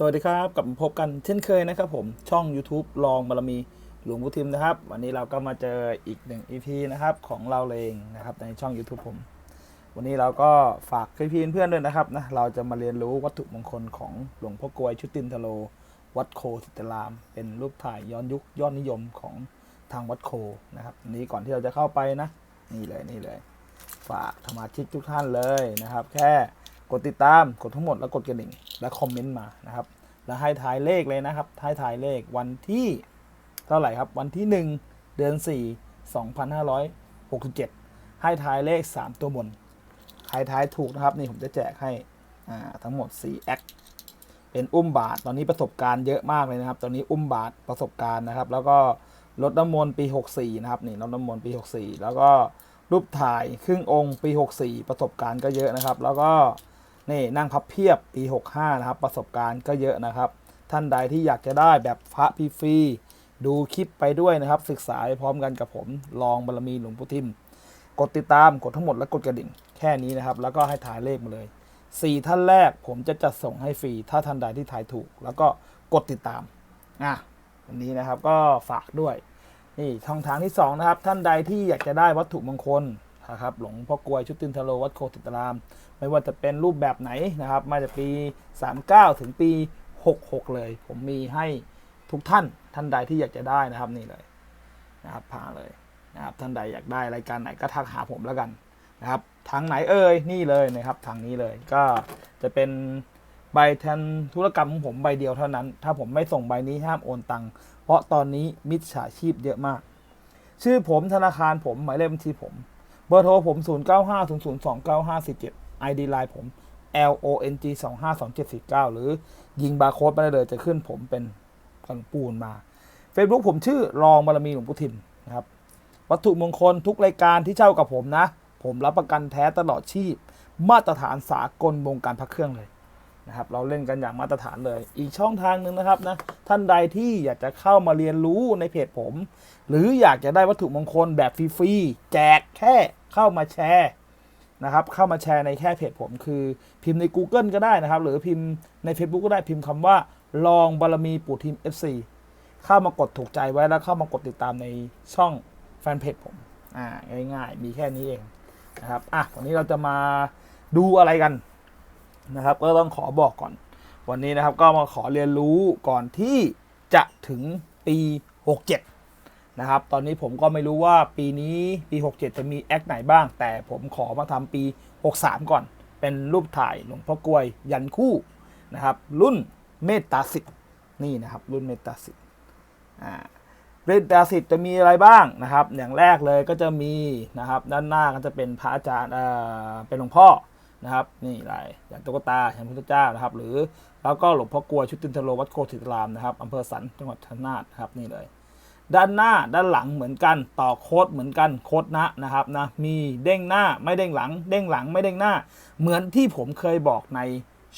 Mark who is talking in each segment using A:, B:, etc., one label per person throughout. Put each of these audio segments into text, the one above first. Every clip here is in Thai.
A: สวัสดีครับ กลับมาพบกันเช่นเคยนะครับผมช่อง YouTube ลองบารมีหลวงพุทิมนะครับ วันนี้เราก็มาเจออีกหนึ่ง EP นะครับของเราเองนะครับในช่อง YouTube ผม วันนี้เราก็ฝากพี่เพื่อนๆด้วยนะครับนะเราจะมาเรียนรู้วัตถุมงคลของหลวงพ่อกวยชุตินทโล วัดโคสิตราม เป็นรูปถ่ายย้อนยุคยอดนิยมของทางวัดโคนะครับนนี้ก่อนที่เราจะเข้าไปนะนี่เลยนี่เลย ฝากสมาชิกทุกท่านเลยนะครับ แค่กดติดตาม กดทั้งหมดแล้วกดกระดิ่ง และคอมเมนต์มานะครับ แล้วให้ถ่ายเลขเลยนะครับให้ถ่ายเลขวันที่เท่าไหร่ครับ วันที่ 1 เดือน 4 2567 ให้ถ่ายเลข 3 ตัวบนใครทายถูกนะครับ นี่ผมจะแจกให้ทั้งหมด4แอคเป็นอุ้มบาท ตอนนี้ประสบการณ์เยอะมากเลยนะครับ ตอนนี้อุ้มบาทประสบการณ์นะครับ แล้วก็ลดน้ำมนต์ปี 64 นะครับ นี่ลดน้ำมนต์ปี 64 แล้วก็รูปถ่ายครึ่งองค์ปี 64 ประสบการณ์ก็เยอะนะครับ แล้วก็ นี่นั่งพับเพียบปี 65 นะครับ ประสบการณ์ก็เยอะนะครับ ท่านใดที่อยากจะได้แบบพระพีฟรีดูคลิปไปด้วยนะครับ ศึกษาไปพร้อมกันกับผมลองบารมีหลวงพุทิม กดติดตามกดทั้งหมดและกดกระดิ่งแค่นี้นะครับ แล้วก็ให้ถ่ายเลขมาเลย 4 ท่านแรกผมจะจัดส่งให้ฟรี ถ้าท่านใดที่ถ่ายถูก แล้วก็กดติดตามอะวันนี้นะครับก็ฝากด้วยนี่ช่องทางที่ 2 นะครับ ท่านใดที่อยากจะได้วัตถุมงคล นะครับหลวงพ่อกลวยชุดตินทโลวัดโคติตราม ไม่ว่าจะเป็นรูปแบบไหนนะครับ มาจากปี 39 ถึงปี 66 เลย ผมมีให้ทุกท่านท่านใดที่อยากจะได้นะครับนี่เลยนะครับพาเลยนะครับท่านใดอยากได้รายการไหนก็ทักหาผมแล้วกันนะครับทางไหนเอ่ยนี่เลยนะครับทางนี้เลยก็จะเป็นใบแทนธุรกรรมของผมใบเดียวเท่านั้น ถ้าผมไม่ส่งใบนี้ห้ามโอนตังค์เพราะตอนนี้มิจฉาชีพเยอะมาก ชื่อผมธนาคารผมหมายเลขบัญชีผม เบอร์โทรผม 0 9 5 0 0 2 9 5 4 7 ID ไลน์ผม L O N G 2 5 2 7 4 9 หรือยิงบาร์โค้ดมาได้เลยจะขึ้นผมเป็นกันปูนมา Facebook ผมชื่อรองบารมีหลวงพุทิมนะครับ วัตถุมงคลทุกรายการที่เช่ากับผมนะ ผมรับประกันแท้ตลอดชีพ มาตรฐานสากลวงการพักเครื่องเลยนะครับ เราเล่นกันอย่างมาตรฐานเลย อีกช่องทางหนึ่งนะครับนะ ท่านใดที่อยากจะเข้ามาเรียนรู้ในเพจผม หรืออยากจะได้วัตถุมงคลแบบฟรีๆแจกแค่ เข้ามาแชร์นะครับ เข้ามาแชร์ในแค่เพจผมคือพิมพ์ใน Google ก็ได้นะครับ หรือพิมพ์ใน Facebook ก็ได้พิมพ์คำว่า ลองบารมีปู่ทีม FC เข้ามากดถูกใจไว้แล้วเข้ามากดติดตามในช่องแฟนเพจผมอ่าง่ายๆ มีแค่นี้เองนะครับอะวันนี้เราจะมาดูอะไรกันนะครับ ก็ต้องขอบอกก่อน วันนี้นะครับก็มาขอเรียนรู้ก่อนที่จะถึงปี 67 นะครับ ตอนนี้ผมก็ไม่รู้ว่าปีนี้ปี 67 จะมีแอคไหนบ้าง แต่ผมขอมาทำปี 63 ก่อน เป็นรูปถ่ายหลวงพ่อกลวยยันคู่นะครับ รุ่นเมตตาสิทธิ์นี่นะครับ รุ่นเมตตาสิทธิ์อ่าเมตตาสิทธิ์จะมีอะไรบ้างนะครับ อย่างแรกเลยก็จะมีนะครับ ด้านหน้าก็จะเป็นพระอาจารย์เอ่อเป็นหลวงพ่อนะครับ นี่ลายอย่างตุ๊กตาอย่างพุทธเจ้านะครับ หรือแล้วก็หลวงพ่อกลวยชุดตินทโลวัดโคติตรามนะครับอำเภอสันจังหวัดชัยนาทนะครับนี่เลย ด้านหน้าด้านหลังเหมือนกัน ต่อโค้ดเหมือนกันโค้ดนะนะครับนะมีเด้งหน้าไม่เด้งหลัง เด้งหลังไม่เด้งหน้า เหมือนที่ผมเคยบอกใน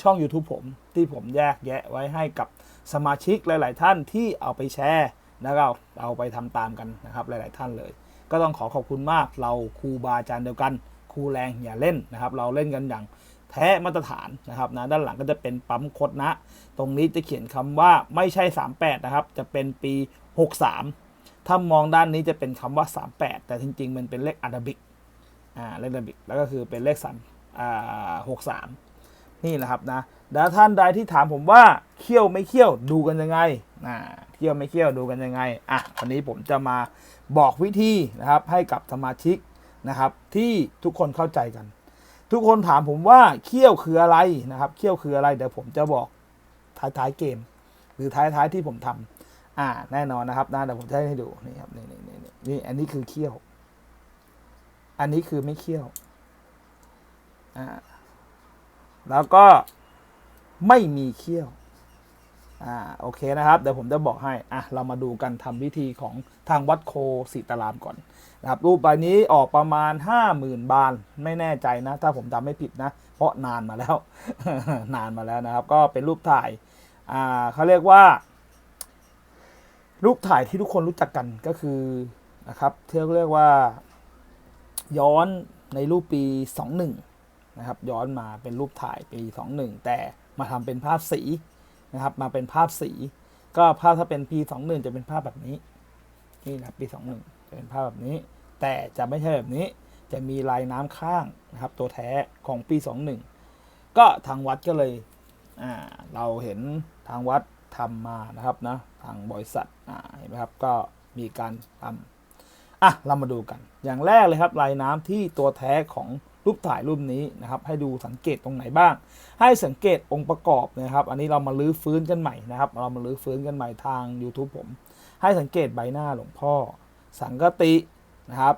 A: ช่อง YouTube ผม ที่ผมแยกแยะไว้ให้กับสมาชิกหลาย ๆ ท่านที่เอาไปแชร์แล้วก็เอาไปทำตามกันนะครับหลาย ๆ ท่านเลย ก็ต้องขอขอบคุณมากเราครูบาอาจารย์เดียวกันครูแรงอย่าเล่นนะครับ เราเล่นกันอย่าง แท้มาตรฐานนะครับนะด้านหลังก็จะเป็นปั๊มโคดนะ ตรงนี้จะเขียนคำว่าไม่ใช่ 38 นะครับ จะเป็นปี 63 ถ้ามองด้านนี้จะเป็นคำว่า 38 แต่จริงๆ มันเป็นเลขอาราบิกอ่าเลขอาราบิกแล้วก็คือเป็นเลข3อ่า63 นี่แหละครับนะแล้วท่านใดที่ถามผมว่าเคี่ยวไม่เคี่ยวดูกันยังไงอ่าเคี่ยวไม่เคี่ยวดูกันยังไงอะวันนี้ผมจะมาบอกวิธีนะครับให้กับสมาชิกนะครับที่ทุกคนเข้าใจกัน ทุกคนถามผมว่าเขี้ยวคืออะไรนะครับเขี้ยวคืออะไรเดี๋ยวผมจะบอกท้ายท้ายเกม หรือท้ายท้ายที่ผมทำอ่าแน่นอนนะครับนะเดี๋ยวผมจะให้ดูนี่ครับนี่นี่นี่นี่อันนี้คือเขี้ยว อันนี้คือไม่เขี้ยวอ่าแล้วก็ไม่มีเขี้ยว อ่าโอเคนะครับเดี๋ยวผมจะบอกให้อะเรามาดูกันทำพิธีของทางวัดโคสีตารามก่อนนะครับรูปใบนี้ออกประมาณ 50,000 บาทไม่แน่ใจนะ ถ้าผมจำไม่ผิดนะ เพราะนานมาแล้ว นานมาแล้วนะครับ ก็เป็นรูปถ่ายอ่าเขาเรียกว่า รูปถ่ายที่ทุกคนรู้จักกันก็คือนะครับเที่เรียกว่า ย้อนในรูปปี 21 นะครับ ย้อนมาเป็นรูปถ่ายปี 21 แต่มาทำเป็นภาพสี นะครับ มาเป็นภาพสี ก็ภาพถ้าเป็น P21 จะเป็นภาพแบบนี้ นี่นะครับ P21 จะเป็นภาพแบบนี้ แต่จะไม่ใช่แบบนี้ จะมีลายน้ำข้างนะครับ ตัวแท้ของปี 21 ก็ทางวัดก็เลยเราเห็นทางวัดทำมานะครับนะทางบริษัทเห็นไหมครับก็มีการทำอะเรามาดูกัน อย่างแรกเลยครับลายน้ำที่ตัวแท้ของ รูปถ่ายรูปนี้นะครับให้ดูสังเกตตรงไหนบ้าง ให้สังเกตองค์ประกอบนะครับ อันนี้เรามาลื้อฟื้นกันใหม่นะครับ เรามาลื้อฟื้นกันใหม่ทาง YouTube ผม ให้สังเกตใบหน้าหลวงพ่อ สังกตินะครับ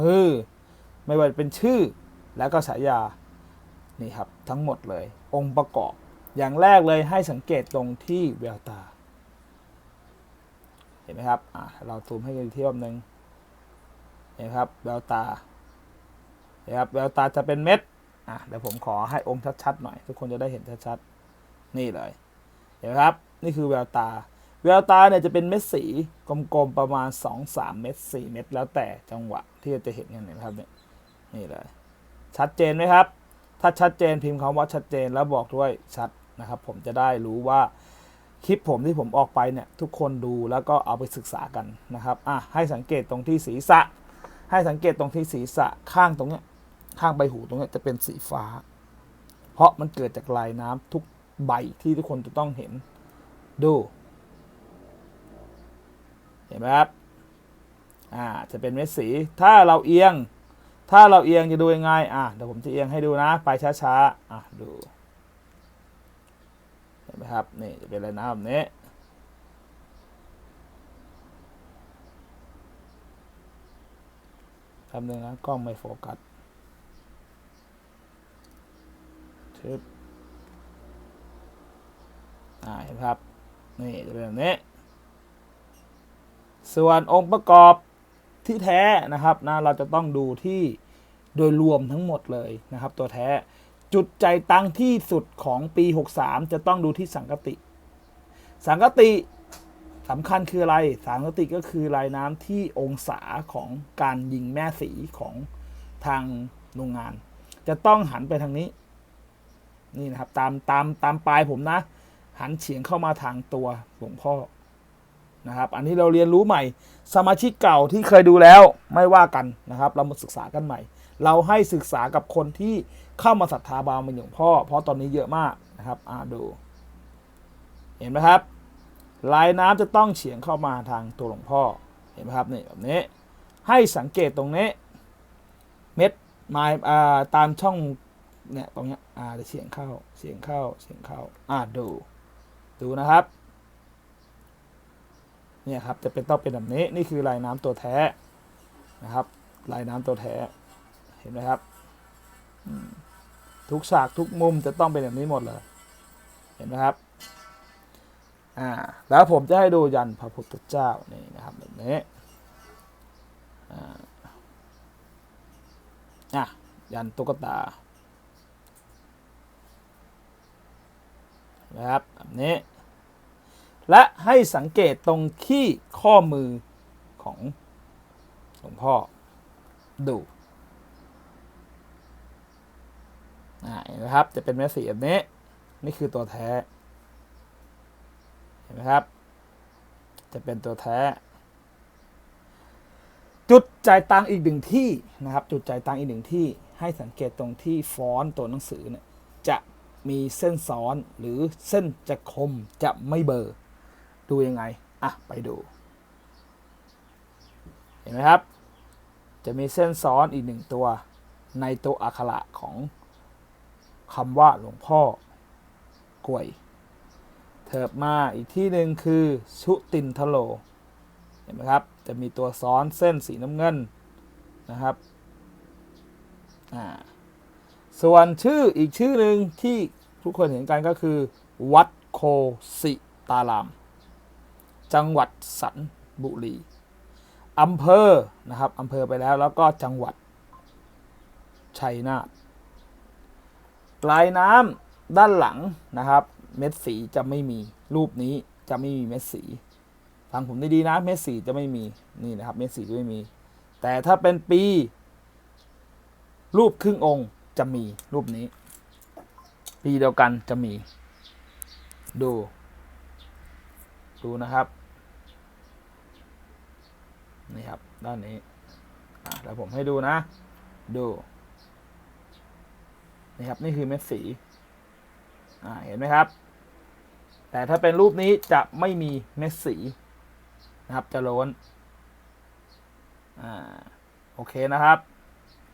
A: มือไม่ว่าจะเป็นชื่อแล้วก็ฉายานี่ครับทั้งหมดเลย องค์ประกอบ อย่างแรกเลยให้สังเกตตรงที่แววตา เห็นไหมครับเราซูมให้ดูที่รอบนึงเห็นครับแววตา นไหมครับแววตาจะเป็นเม็ดอะเดี๋ยวผมขอให้องค์ชัดๆหน่อย ทุกคนจะได้เห็นชัดๆนี่เลยเห็นครับนี่คือแววตา แววตาเนี่ยจะเป็นเม็ดสีกลมๆประมาณ 2-3 เม็ด4เม็ดแล้วแต่จังหวะที่จะเห็นกันนะครับเนี่ยนี่เลย ชัดเจนไหมครับ ถ้าชัดเจนพิมพ์คำว่าชัดเจนแล้วบอกด้วยชัดนะครับ ผมจะได้รู้ว่าคลิปผมที่ผมออกไปเนี่ยทุกคนดูแล้วก็เอาไปศึกษากันนะครับอะให้สังเกตตรงที่ศีรษะ ให้สังเกตตรงที่ศีรษะข้างตรงเนี้ย ข้างใบหูตรงนี้จะเป็นสีฟ้า เพราะมันเกิดจากลายน้ำทุกใบที่ทุกคนจะต้องเห็น ดู เห็นไหมครับ อ่า จะเป็นเม็ดสี ถ้าเราเอียง ถ้าเราเอียงจะดูยังไง อะ เดี๋ยวผมจะเอียงให้ดูนะ ไปช้าๆ อะ ดู เห็นไหมครับ นี่จะเป็นอะไรนะแบบนี้ทำหนึ่งนะกล้องไม่โฟกัส ชึบอ่าเห็นครับ นี่จะเป็นแบบนี้ ส่วนองค์ประกอบที่แท้นะครับนะเราจะต้องดูที่โดยรวมทั้งหมดเลยนะครับ ตัวแท้จุดใจตังที่สุดของปี 63 จะต้องดูที่สังกติ สังกติสำคัญคืออะไร สังกติก็คือลายน้ำที่องศาของการยิงแม่สีของทางโรงงาน จะต้องหันไปทางนี้ นี่นะครับ ตามตามตามปลายผมนะ หันเฉียงเข้ามาทางตัวหลวงพ่อนะครับ อันนี้เราเรียนรู้ใหม่ สมาชิกเก่าที่เคยดูแล้วไม่ว่ากันนะครับ เรามาศึกษากันใหม่ เราให้ศึกษากับคนที่เข้ามาศรัทธาบารมีหลวงพ่อ เพราะตอนนี้เยอะมากนะครับอ่าดู เห็นไหมครับลายน้ำจะต้องเฉียงเข้ามาทางตัวหลวงพ่อเห็นไหมครับนี่แบบนี้ให้สังเกตตรงนี้ เม็ดไม้ตามช่อง เนี่ยตรงเนี้ยอ่าจะเฉียงเข้าเฉียงเข้าเฉียงเข้าอ่าดู ดูนะครับเนี่ยครับจะเป็นต้องเป็นแบบนี้นี่คือลายน้ำตัวแท้นะครับ ลายน้ำตัวแท้เห็นไหมครับทุกฉากทุกมุมจะต้องเป็นแบบนี้หมดเลย เห็นไหมครับอ่าแล้วผมจะให้ดูยันพระพุทธเจ้านี่นะครับแบบนี้อ่าอะยันตุ๊กตาเห็ นะครับแบบนี้ และให้สังเกตตรงที่ข้อมือของหลวงพ่อดูนไหมครับ จะเป็นแม่สีแบบนี้ นี่คือตัวแท้ เห็นไหมครับ จะเป็นตัวแท้ จุดจ่ายตังอีกหนึ่งที่นะครับ จุดจ่ายตังอีกหนึ่งที่ ให้สังเกตตรงที่ฟอนต์ตัวหนังสือเนี่ย มีเส้นซ้อนหรือเส้นจะคมจะไม่เบลอดูยังไง อะ ไปดู เห็นไหมครับ จะมีเส้นซ้อนอีกหนึ่งตัว ในตัวอักขระของคำว่าหลวงพ่อกล้วย เถิบมาอีกที่หนึ่งคือ ชุตินทโล เห็นไหมครับ จะมีตัวซ้อนเส้นสีน้ำเงินนะครับ อ่า ส่วนชื่ออีกชื่อหนึ่งที่ทุกคนเห็นกันก็คือ วัดโคสิตาราม จังหวัดสันบุรีอำเภอนะครับอำเภอไปแล้วแล้วก็จังหวัด ชัยนาทปลายน้ำด้านหลังนะครับ เม็ดสีจะไม่มีรูปนี้จะไม่มีเม็ดสีฟังผมดีๆนะ เม็ดสีจะไม่มีนี่นะครับ เม็ดสีจะไม่มี แต่ถ้าเป็นปี รูปครึ่งองค์ จะมีรูปนี้ ปีเดียวกันจะมี ดู ดูนะครับ นี่ครับ ด้านนี้เดี๋ยวผมให้ดูนะ ดู นี่ครับ นี่คือเม็ดสี เห็นไหมครับ แต่ถ้าเป็นรูปนี้จะไม่มีเม็ดสีนะครับ จะโล้น อ่า โอเคนะครับ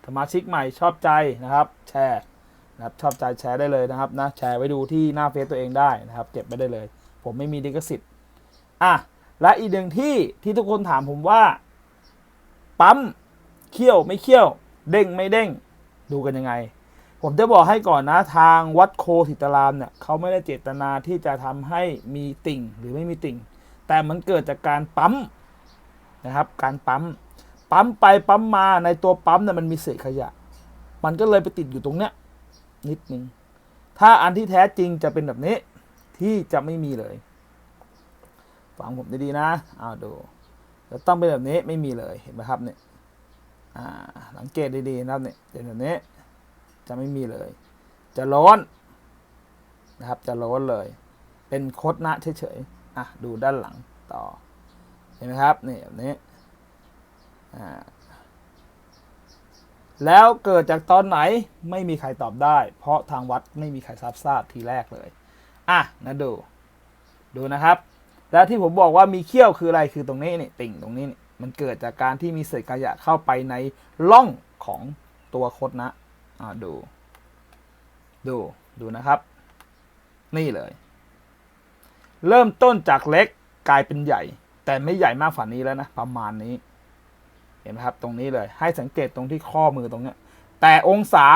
A: สมาชิกใหม่ชอบใจนะครับ แชร์นะครับชอบใจแชร์ได้เลยนะครับนะแชร์ไว้ดูที่หน้าเฟซตัวเองได้นะครับ เก็บไว้ได้เลย ผมไม่มีลิขสิทธิ์อะและอีกหนึ่งที่ที่ทุกคนถามผมว่า ปั๊มเคี่ยวไม่เคี่ยว เด้งไม่เด้ง ดูกันยังไง ผมจะบอกให้ก่อนนะทางวัดโคสิตรามเนี่ยเขาไม่ได้เจตนาที่จะทำให้มีติ่งหรือไม่มีติ่ง แต่มันเกิดจากการปั๊มนะครับ การปั๊ม ปั๊มไปปั๊มมาในตัวปั๊มเนี่ยมันมีเศษขยะ มันก็เลยไปติดอยู่ตรงเนี้ยนิดนึงถ้าอันที่แท้จริงจะเป็นแบบนี้ที่จะไม่มีเลยฟังผมดีๆนะเอาดูจะต้องเป็นแบบนี้ไม่มีเลยเห็นไหมครับเนี่ยอ่าสังเกตดีๆนะครับเนี่ยเป็นแบบนี้จะไม่มีเลย จะร้อนนะครับจะร้อนเลย เป็นโคดนะเฉยๆอะดูด้านหลังต่อเห็นไหมครับนี่แบบนี้ แล้วเกิดจากตอนไหนไม่มีใครตอบได้ เพราะทางวัดไม่มีใครทราบทราบทีแรกเลย อะนะดู ดูนะครับ แล้วที่ผมบอกว่ามีเขี้ยวคืออะไรคือตรงนี้นี่ติ่งตรงนี้นี่มันเกิดจากการที่มีเศษขยะเข้าไปในร่องของตัวคดนะอ่าดู ดูดูนะครับ นี่เลย เริ่มต้นจากเล็กกลายเป็นใหญ่ แต่ไม่ใหญ่มากฝันนี้แล้วนะ ประมาณนี้ เห็นไหมครับตรงนี้เลยให้สังเกตตรงที่ข้อมือตรงเนี้ยแต่องศา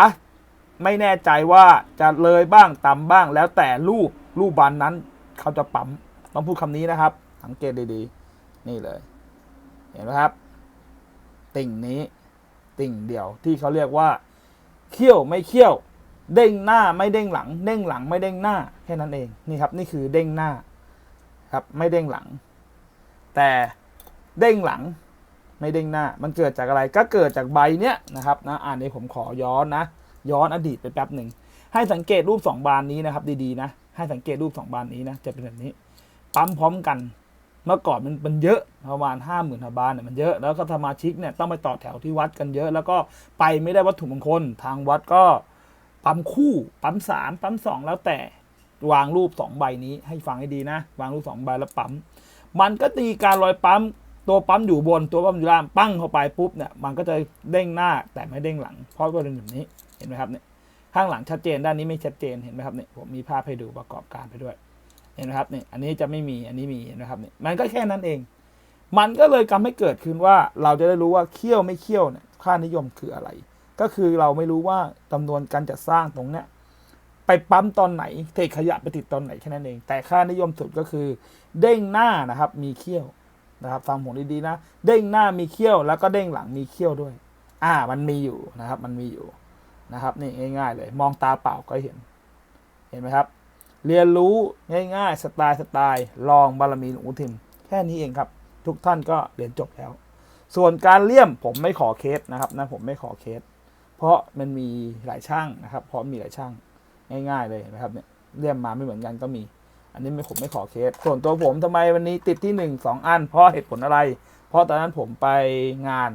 A: ไม่แน่ใจว่าจะเลยบ้างต่ำบ้าง แล้วแต่รูปรูปบานนั้นเขาจะปั๊มต้องพูดคำนี้นะครับ สังเกตดีๆ นี่เลย เห็นไหมครับ ติ่งนี้ ติ่งเดียวที่เขาเรียกว่าเขี้ยวไม่เขี้ยว เด้งหน้าไม่เด้งหลัง เด้งหลังไม่เด้งหน้าแค่นั้นเองนี่ครับ นี่คือเด้งหน้าครับไม่เด้งหลัง แต่เด้งหลัง ไม่เด้งหน้า มันเกิดจากอะไรก็เกิดจากใบเนี้ยนะครับนะอ่านนี้ผมขอย้อนนะ ย้อนอดีตไปแป๊บหนึ่งให้สังเกตรูปสองบานนี้นะครับ ดีๆนะ ให้สังเกตรูปสองบานนี้นะจะเป็นแบบนี้ ปั๊มพร้อมกัน เมื่อก่อนมันมันเยอะประมาณห้าหมื่นบาทเนี่ยมันเยอะแล้วก็สมาชิกเนี่ยต้องไปต่อแถวที่วัดกันเยอะ แล้วก็ไปไม่ได้วัตถุมงคลทางวัดก็ปั๊มคู่ ปั๊มสามปั๊มสองแล้วแต่วางรูปสองใบนี้ให้ฟังให้ดีนะ วางรูปสองใบแล้วปั๊ม มันก็ตีการลอยปั๊ม ตัวปั๊มอยู่บนตัวปั๊มอยู่ล่างปั้งเข้าไปปุ๊บเนี่ยมันก็จะเด้งหน้าแต่ไม่เด้งหลัง เพราะว่าเป็นแบบนี้เห็นไหมครับเนี่ยข้างหลังชัดเจนด้านนี้ไม่ชัดเจนเห็นไหมครับเนี่ยผมมีภาพให้ดูประกอบการไปด้วย เห็นไหมครับเนี่ยอันนี้จะไม่มีอันนี้มีเห็นไหมครับเนี่ยมันก็แค่นั้นเอง มันก็เลยทำให้เกิดขึ้นว่าเราจะได้รู้ว่าเคี่ยวไม่เคี่ยวเนี่ยค่านิยมคืออะไร ก็คือเราไม่รู้ว่าจำนวนการจัดสร้างตรงเนี้ยไปปั๊มตอนไหนเทขยะไปติดตอนไหนแค่นั้นเอง แต่ค่านิยมสุดก็คือ เด้งหน้านะครับมีเขี้ยว นะครับฟังผมดีๆนะ เด้งหน้ามีเขี้ยวแล้วก็เด้งหลังมีเขี้ยวด้วย อ่ามันมีอยู่นะครับ มันมีอยู่นะครับ นี่ง่าย ๆ เลย มองตาเปล่าก็เห็น เห็นไหมครับ เรียนรู้ง่าย ๆ สไตล์สไตล์ลองบารมีหลวงปู่ทิม แค่นี้เองครับ ทุกท่านก็เรียนจบแล้ว ส่วนการเลี่ยมผมไม่ขอเคสนะครับนะผมไม่ขอเคส เพราะมันมีหลายช่างนะครับ เพราะมีหลายช่างง่าย ๆ เลยนะครับเนี่ยเลี่ยมมาไม่เหมือนกันก็มี อันนี้ไม่ผมไม่ขอเคส ส่วนตัวผมทำไมวันนี้ติดที่หนึ่งสองอัน เพราะเหตุผลอะไร เพราะตอนนั้นผมไปงาน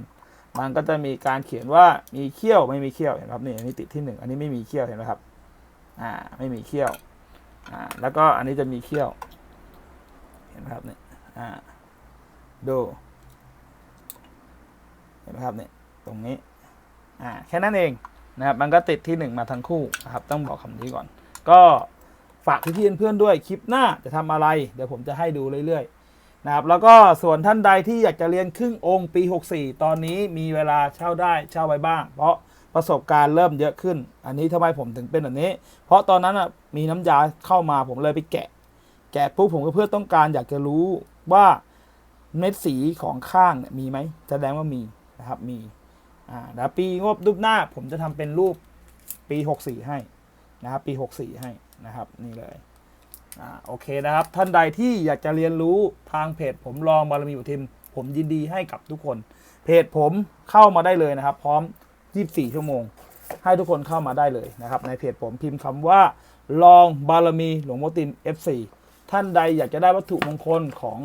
A: มันก็จะมีการเขียนว่ามีเขี้ยวไม่มีเขี้ยวเห็นไหมครับนี่อันนี้ติดที่หนึ่งอันนี้ไม่มีเขี้ยวเห็นไหมครับอ่าไม่มีเขี้ยวอ่าแล้วก็อันนี้จะมีเขี้ยว เห็นไหมครับเนี่ยอ่าดูเห็นไหมครับเนี่ยตรงนี้อ่าแค่นั้นเองนะครับมันก็ติดที่หนึ่งมาทั้งคู่นะครับต้องบอกคำนี้ก่อน ก็ ฝากพี่ๆเพื่อนๆด้วยคลิปหน้าจะทำอะไร เดี๋ยวผมจะให้ดูเรื่อยๆนะครับแล้วก็ส่วนท่านใดที่อยากจะเรียนครึ่งองค์ปี 64 ตอนนี้มีเวลาเช่าได้เช่าไว้บ้าง เพราะประสบการณ์เริ่มเยอะขึ้น อันนี้ทำไมผมถึงเป็นแบบนี้ เพราะตอนนั้นอะมีน้ำยาเข้ามาผมเลยไปแกะ แกะปุ๊บผมก็เพื่อต้องการอยากจะรู้ว่าเม็ดสีของข้างเนี่ยมีไหมแสดงว่ามีนะครับมีอ่าแล้วปีงบรูปหน้าผมจะทำเป็นรูปปี 64 ให้นะครับปี 64 ให้ นะครับนี่เลยอ่าโอเคนะครับ ท่านใดที่อยากจะเรียนรู้ทางเพจผมลองบารมีอุทิม ผมยินดีให้กับทุกคน เพจผมเข้ามาได้เลยนะครับ พร้อม 24 ชั่วโมง ให้ทุกคนเข้ามาได้เลยนะครับ ในเพจผมพิมพ์คำว่าลองบารมีหลวงพ่อติม F4 ท่านใดอยากจะได้วัตถุมงคลของ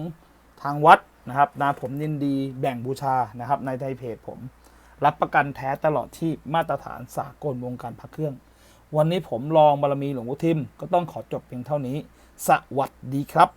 A: ทางวัดนะครับนาผมยินดีแบ่งบูชานะครับในไทยเพจผม รับประกันแท้ตลอดที่มาตรฐานสากลวงการพระเครื่อง วันนี้ผมลองบารมีหลวงพ่อทิมก็ต้องขอจบเพียงเท่านี้ สวัสดีครับ